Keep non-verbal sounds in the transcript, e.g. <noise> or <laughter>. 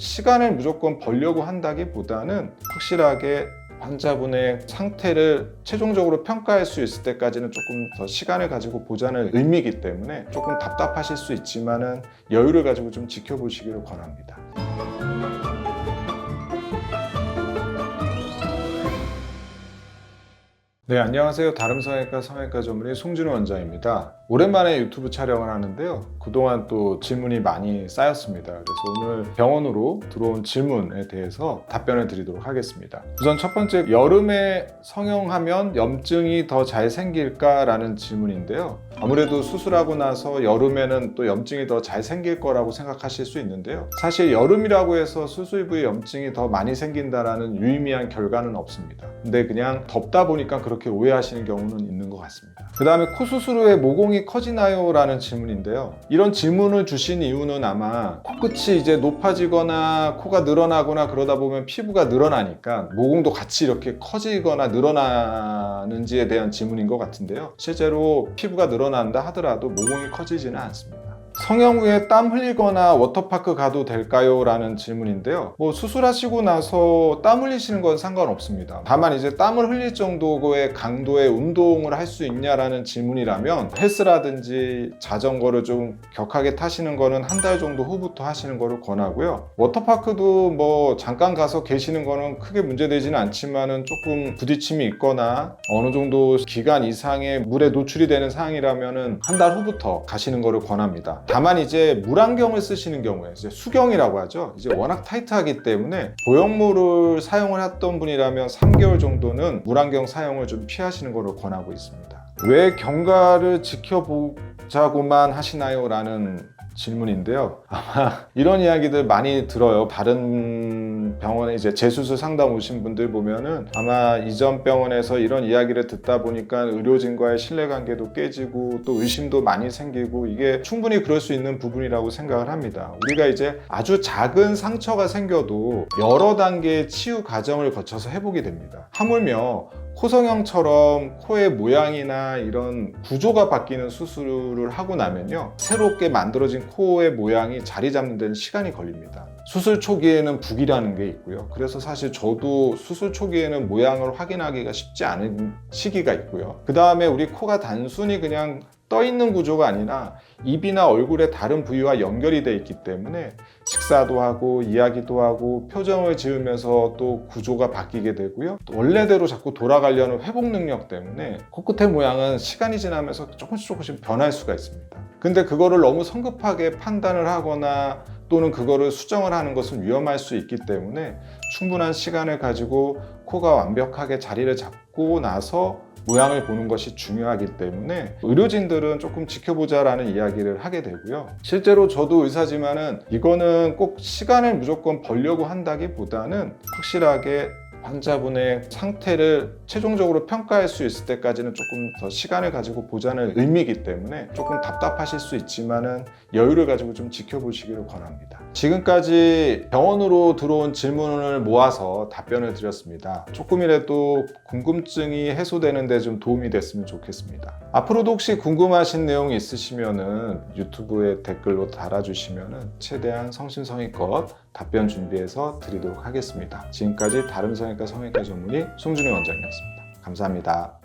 시간을 무조건 벌려고 한다기보다는 확실하게 환자분의 상태를 최종적으로 평가할 수 있을 때까지는 조금 더 시간을 가지고 보자는 의미이기 때문에 조금 답답하실 수 있지만은 여유를 가지고 좀 지켜보시기를 권합니다. 네, 안녕하세요. 다름성형외과 성형외과 전문의 송진우 원장입니다. 오랜만에 유튜브 촬영을 하는데요. 그동안 또 질문이 많이 쌓였습니다. 그래서 오늘 병원으로 들어온 질문에 대해서 답변을 드리도록 하겠습니다. 우선 첫 번째, 여름에 성형하면 염증이 더 잘 생길까라는 질문인데요. 아무래도 수술하고 나서 여름에는 또 염증이 더 잘 생길 거라고 생각하실 수 있는데요. 사실 여름이라고 해서 수술 부위에 염증이 더 많이 생긴다라는 유의미한 결과는 없습니다. 근데 그냥 덥다 보니까 그렇게 오해하시는 경우는 있는 것 같습니다. 그 다음에 코 수술 후에 모공이 커지나요? 라는 질문인데요. 이런 질문을 주신 이유는 아마 코끝이 이제 높아지거나 코가 늘어나거나 그러다 보면 피부가 늘어나니까 모공도 같이 이렇게 커지거나 늘어나는지에 대한 질문인 것 같은데요. 실제로 피부가 늘어난다 하더라도 모공이 커지지는 않습니다. 성형 후에 땀 흘리거나 워터파크 가도 될까요? 라는 질문인데요. 뭐 수술하시고 나서 땀 흘리시는 건 상관없습니다. 다만 이제 땀을 흘릴 정도의 강도의 운동을 할 수 있냐라는 질문이라면 헬스라든지 자전거를 좀 격하게 타시는 거는 한 달 정도 후부터 하시는 거를 권하고요. 워터파크도 뭐 잠깐 가서 계시는 거는 크게 문제되지는 않지만은 조금 부딪힘이 있거나 어느 정도 기간 이상의 물에 노출이 되는 상황이라면은 한 달 후부터 가시는 거를 권합니다. 다만 이제 물안경을 쓰시는 경우에 이제 수경이라고 하죠. 이제 워낙 타이트하기 때문에 보형물을 사용을 했던 분이라면 3개월 정도는 물안경 사용을 좀 피하시는 것을 권하고 있습니다. 왜 경과를 지켜보자고만 하시나요? 라는 질문인데요. 아마 <laughs> 이런 이야기들 많이 들어요. 다른 병원에 이제 재수술 상담 오신 분들 보면은 아마 이전 병원에서 이런 이야기를 듣다 보니까 의료진과의 신뢰관계도 깨지고 또 의심도 많이 생기고 이게 충분히 그럴 수 있는 부분이라고 생각을 합니다. 우리가 이제 아주 작은 상처가 생겨도 여러 단계의 치유 과정을 거쳐서 회복이 됩니다. 하물며 코성형처럼 코의 모양이나 이런 구조가 바뀌는 수술을 하고 나면요 새롭게 만들어진 코의 모양이 자리 잡는 데는 시간이 걸립니다. 수술 초기에는 북이라는 게 있고요. 그래서 사실 저도 수술 초기에는 모양을 확인하기가 쉽지 않은 시기가 있고요. 그 다음에 우리 코가 단순히 그냥 떠 있는 구조가 아니라 입이나 얼굴의 다른 부위와 연결이 돼 있기 때문에 식사도 하고 이야기도 하고 표정을 지으면서 또 구조가 바뀌게 되고요. 또 원래대로 자꾸 돌아가려는 회복 능력 때문에 코끝의 모양은 시간이 지나면서 조금씩 조금씩 변할 수가 있습니다. 근데 그거를 너무 성급하게 판단을 하거나 또는 그거를 수정을 하는 것은 위험할 수 있기 때문에 충분한 시간을 가지고 코가 완벽하게 자리를 잡고 나서 모양을 보는 것이 중요하기 때문에 의료진들은 조금 지켜보자라는 이야기를 하게 되고요. 실제로 저도 의사지만은 이거는 꼭 시간을 무조건 벌려고 한다기보다는 확실하게 환자분의 상태를 최종적으로 평가할 수 있을 때까지는 조금 더 시간을 가지고 보자는 의미이기 때문에 조금 답답하실 수 있지만은 여유를 가지고 좀 지켜보시기를 권합니다. 지금까지 병원으로 들어온 질문을 모아서 답변을 드렸습니다. 조금이라도 궁금증이 해소되는데 좀 도움이 됐으면 좋겠습니다. 앞으로도 혹시 궁금하신 내용이 있으시면은 유튜브에 댓글로 달아주시면은 최대한 성심성의껏 답변 준비해서 드리도록 하겠습니다. 지금까지 다른 성형외과 성형외과 전문의 송준희 원장이었습니다. 감사합니다.